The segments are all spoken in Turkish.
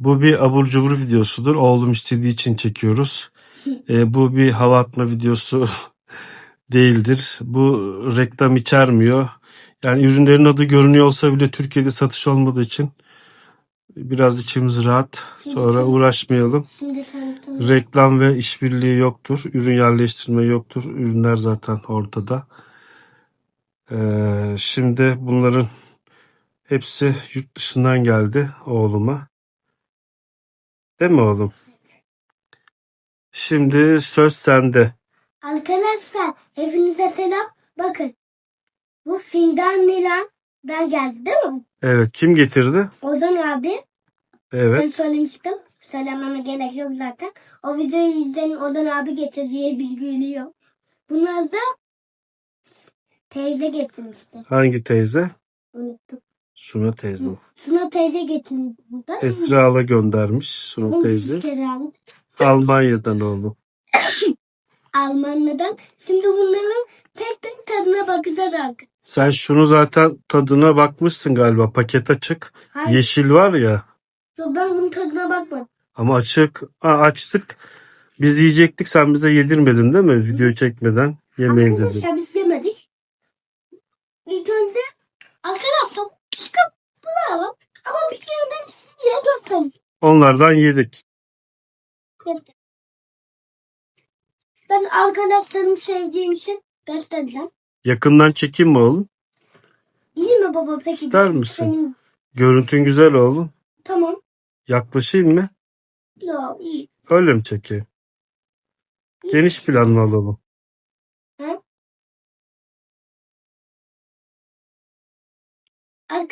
Bu bir abur cubur videosudur. Oğlum istediği için çekiyoruz. E, bu bir hava atma videosu değildir. Bu reklam içermiyor. Yani ürünlerin adı görünüyor olsa bile Türkiye'de satış olmadığı için biraz içimiz rahat. Sonra uğraşmayalım. Reklam ve işbirliği yoktur. Ürün yerleştirme yoktur. Ürünler zaten ortada. Ee, şimdi bunların hepsi yurt dışından geldi oğluma. Değil mi oğlum? Şimdi söz sende. Arkadaşlar hepinize selam. Bakın bu Findan Milan'dan geldi değil mi? Evet kim getirdi? Ozan abi. Ben Evet. söylemiştim. Söylememe gerek yok zaten. O videoyu izleyin Ozan abi getirdiği bilgi biliyor. Bunlar da teyze getirmişti. Hangi teyze? Unuttum. Suna teyze. Suna teyze getirmişti. burada. Esra Ala göndermiş Suna teyze. Almanya'dan oğlum. Almanya'dan. Şimdi bunların tek tek tadına bakacağız artık. Sen şunu zaten tadına bakmışsın galiba. Paket açık. Hayır. Yeşil var ya. Yok, ben bunun tadına bakmadım. Ama açık. Aa, açtık. Biz yiyecektik. Sen bize yedirmedin değil mi? Videoyu çekmeden yemeyin dedin. Arkadaşlar biz yemedik. İlk önce arkadaşlar çıkıp bulalım. Ama bir kere size göstereyim. Onlardan yedik. Ben arkadaşlarımı sevdiğim için göstereceğim. Yakından çekeyim mi oğlum? İyi mi baba peki? İster misin? Senin... Görüntün güzel oğlum. Tamam. Yaklaşayım mı? Ya iyi. Öyle mi çekeyim? Geniş plan mı alalım?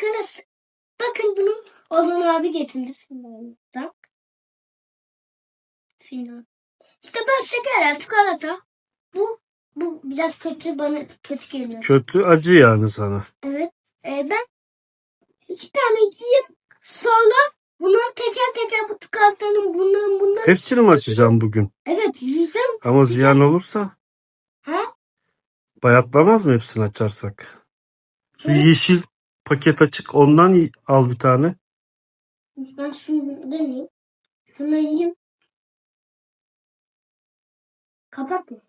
Arkadaş bakın bunu Ozan abi getirdi Finland'dan. Finland. İşte böyle şekerler, çikolata. Bu bu biraz kötü bana kötü geliyor. Kötü acı yani sana. Evet. Ee, ben iki tane yiyeyim. Sonra bunları teker teker bu çikolatanın bunların bunların. Hepsini mi açacağım bugün? Evet yiyeceğim. Ama ziyan olursa Ha? bayatlamaz mı hepsini açarsak? Şu Evet. yeşil paket açık ondan al bir tane. Ben şunu deneyeyim. Şunu yiyeyim. Kapat mı?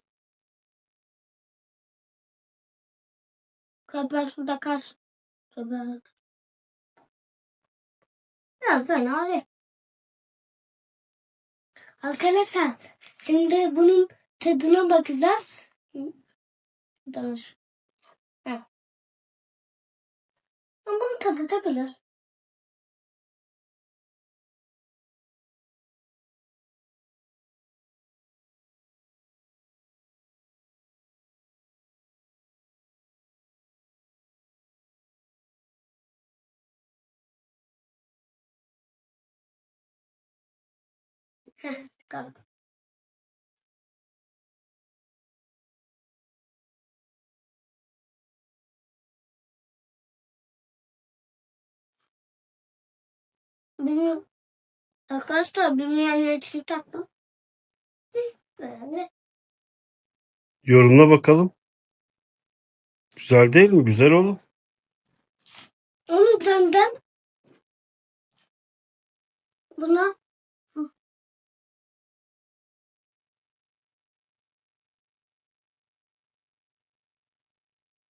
Kapat şurada kas. Kapat. Ya fena değil. Arkadaşlar şimdi bunun tadına bakacağız. Danış. Da güzel. Heh, kalk. Bilmiyorum. Arkadaşlar bilmeyenler için taktım. Böyle. Yorumla bakalım. Güzel değil mi? Güzel oğlum. Onu benden buna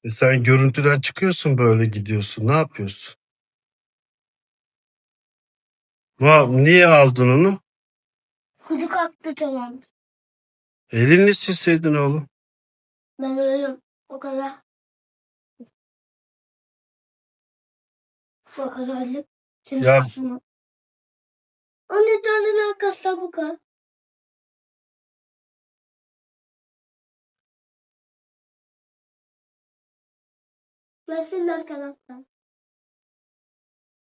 E sen görüntüden çıkıyorsun böyle gidiyorsun. Ne yapıyorsun? Va niye aldın onu? kuyruk aktı tamam. Elini silseydin oğlum. Ben öyle o kadar. O kadar öyle. Şimdi Ya- ya. Anne tane arkadaşlar bu kadar. Nasıl arkadaşlar?